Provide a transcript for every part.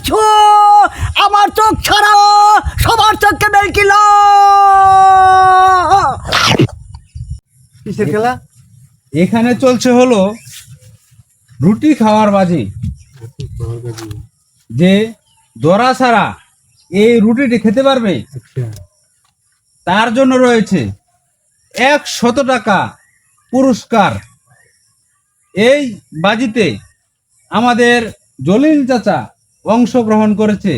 ছো আমার চোখ ছাড়া সবার চোখকে বেলকিল কিসের খেলা? এখানে চলছে হলো রুটি খাওয়ার বাজি। যে দরা ছাড়া এই রুটিটি খেতে পারবে আচ্ছা। তার জন্য রয়েছে এক শত টাকা পুরস্কার। এই বাজিতে আমাদের জলিল চাচা অংশগ্রহণ করেছে।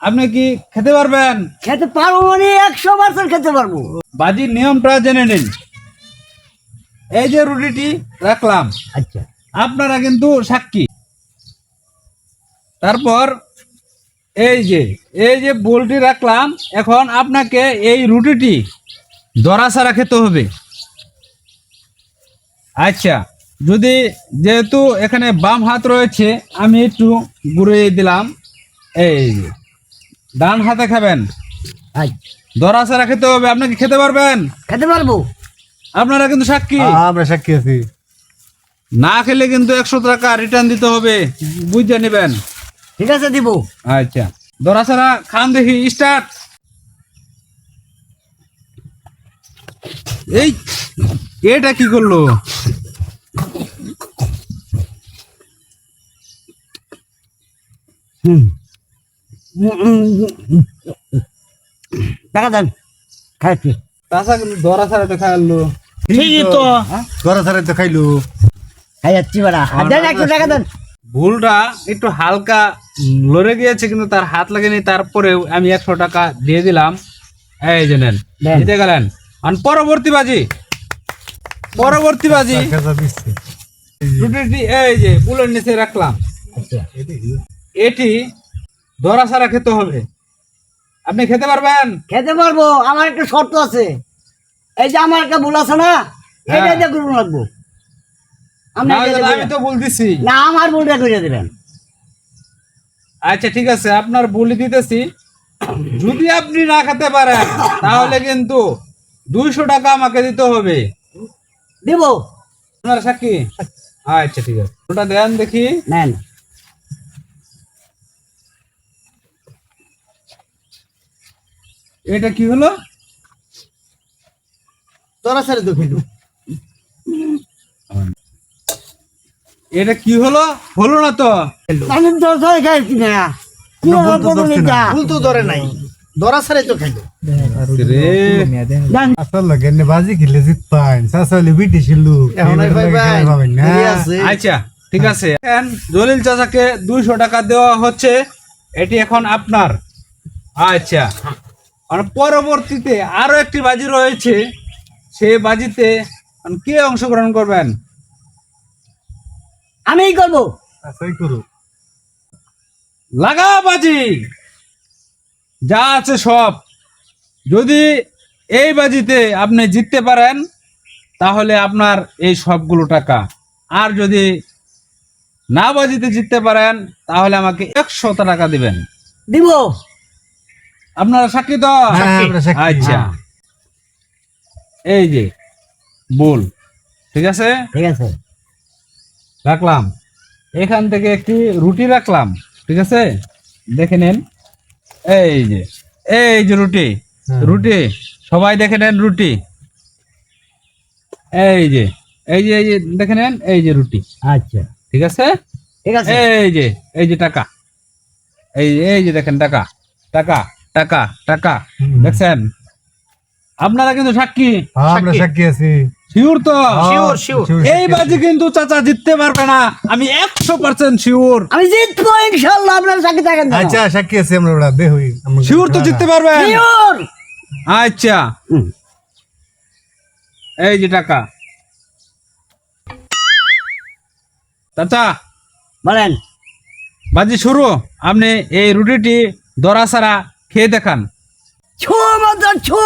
আপনি কি খেতে পারবেন? খেতে পারব মানে একশো পার্সেন্ট খেতে পারব। বাজির নিয়মটা জেনে নিন। এই যে রুটিটি রাখলাম। আচ্ছা। আপনারা কিন্তু সাক্ষী। তারপর এই যে এই যে বোলটি রাখলাম এখন আপনাকে এই রুটিটি দরাসারা খেতে হবে। আচ্ছা। যদি যেহেতু এখানে বাম হাত রয়েছে আমি একটু ঘুরে দিলাম। এই ডান হাতে খাবেন। দরাসারা খেতে হবে আপনাকে খেতে পারবেন? খেতে পারব। আপনারা কিন্তু সাক্ষী। আমরা সাক্ষী আছি। না খেলে কিন্তু একশো টাকা রিটার্ন দিতে হবে বুঝে নেবেন। ঠিক আছে দিব। আচ্ছা দরাসারা খান দেখি স্টার্ট এই এটা কি করল? টাকা দেন খাইছি। তাছা কিন্তু দরাসারা তো খাইলো। ঠিকই তো। ধরা সারে তো খাইলো। খাই যাচ্ছি বেড়া। দেন একশো টাকা দেন। ভুলটা একটু হালকা লড়ে গিয়েছে কিন্তু তার হাত লাগেনি। তারপরে আমি একশো টাকা দিয়ে দিলাম। এই যে নেন। জিতে গেলেন। আর পরবর্তী বাজি। পরবর্তী বাজি। রুটিটি এই যে বুলের নিচে রাখলাম। আচ্ছা। এটি ছাড়া খেতে হবে। আপনি খেতে পারবেন? খেতে পারব আমার একটা শর্ত আছে। এই যে আমার একটা ভুল আছে না হ্যাঁ। এটা দিয়ে করুন লাগবো আমি। তো বলতেছি না আমার ভুলটা করে দেবেন। আচ্ছা ঠিক আছে আপনার বলি দিতেছি। যদি আপনি না খেতে পারেন তাহলে কিন্তু দুইশো টাকা আমাকে দিতে হবে। দিব। আপনার সাক্ষী? আচ্ছা ঠিক আছে। ওটা দেন দেখি। নেন। এটা কি হলো? তোরা ছেড়ে তো খেলু এটা কি হলো? হলো না তো? আমি তো সবাই খাইছি না? কি ভুল তো। এটা? ভুল ধরে নাই। ধরা ছাড়াই তো খাইলো। রে। দেন। আসল বাজি খেলে জিত পাইন। সাসালে বিটি ছিলু এখন ভাই ভাই পাবেন না। দেরি আছে। আচ্ছা ঠিক আছে। জলিল চাচাকে দুইশো টাকা দেওয়া হচ্ছে। এটি এখন আপনার। আচ্ছা। পরবর্তীতে আরও একটি বাজি রয়েছে সেই বাজিতে কে অংশগ্রহণ করবেন? আমিই করব। লাগা বাজি যা আছে সব। যদি এই বাজিতে আপনি জিততে পারেন তাহলে আপনার এই সবগুলো টাকা। আর যদি না বাজিতে জিততে পারেন তাহলে আমাকে একশো টাকা দিবেন। দিব। আপনারা সাক্ষী তো? হ্যাঁ। আচ্ছা। এই যে বল ঠিক আছে? ঠিক আছে। রাখলাম। এখান থেকে একটি রুটি রাখলাম ঠিক আছে? দেখে নেন। এই যে এই যে রুটি হ্যাঁ। রুটি সবাই দেখে নেন রুটি। এই যে এই যে এই যে দেখে নেন এই যে রুটি। আচ্ছা। ঠিক আছে? ঠিক আছে। এই যে এই যে টাকা। এই এই যে দেখেন টাকা টাকা। টাকা টাকা। দেখছেন? আপনারা কিন্তু সাক্ষী। হ্যাঁ, আমরা সাক্ষী। আছি। শিওর তো? শিওর শিওর এই বাজি কিন্তু চাচা জিততে পারবে না। আমি একশো পার্সেন্ট শিওর আমি জিতবো ইনশাল্লাহ আপনার চাকরি থাকেন আচ্ছা সাক্ষী আছি আমরা ওরা দে হই। শিওর তো জিততে পারবেন? শিওর আচ্ছা। এই যে টাকা। চাচা বলেন। বাজি শুরু। আপনি এই রুটিটি দরা ছাড়া খেয়ে দেখান। ছো মজা ছো!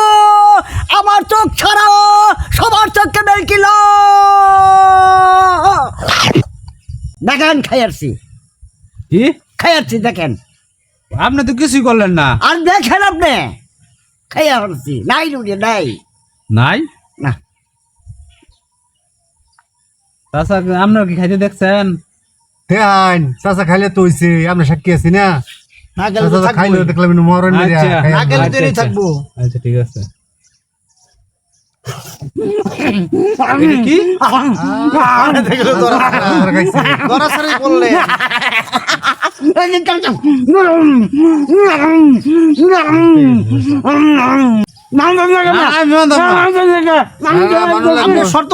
আমার চোখ ছাড়া সবার চোখকে বেলকিল দেখেন খাইয়ারছি। কি? খাইয়ারছি দেখেন। আপনি তো কিছুই করলেন না। আর দেখেন আপনি খাইয়া নাই রুটি নাই। নাই? না। চাচা আপনার কি খাইতে দেখছেন? হ্যাঁ চাচা খাইলে তো হইছে আমরা সাক্ষী আছি না। না গেলে তো খাইলে দেখলাম মরণ মেরে আচ্ছা। না গেলে তো আচ্ছা, আচ্ছা। থাকব আচ্ছা ঠিক আছে কি দেখলে। দরা সারে বললে মানতাম না। হ্যাঁ। আমি শর্ত।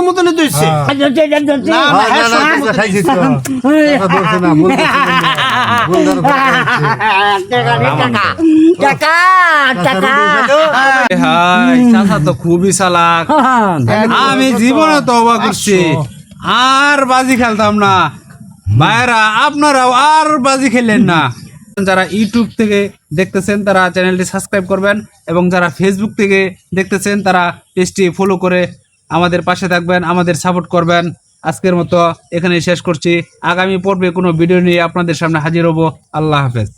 তো। খুবই চালাক। জীবনে তো অবাক করছি আর বাজি খেলতাম না। ভাইরা আপনারাও আর বাজি খেললেন না। যারা ইউটিউব থেকে দেখতেছেন, তারা চ্যানেলটি সাবস্ক্রাইব করবেন এবং যারা ফেসবুক থেকে দেখতেছেন, তারা পেজটি ফলো করে আমাদের পাশে থাকবেন, আমাদের সাপোর্ট করবেন। আজকের মতো এখানে শেষ করছি। আগামী পর্বে কোনো ভিডিও নিয়ে আপনাদের সামনে হাজির হব। আল্লাহ হাফেজ।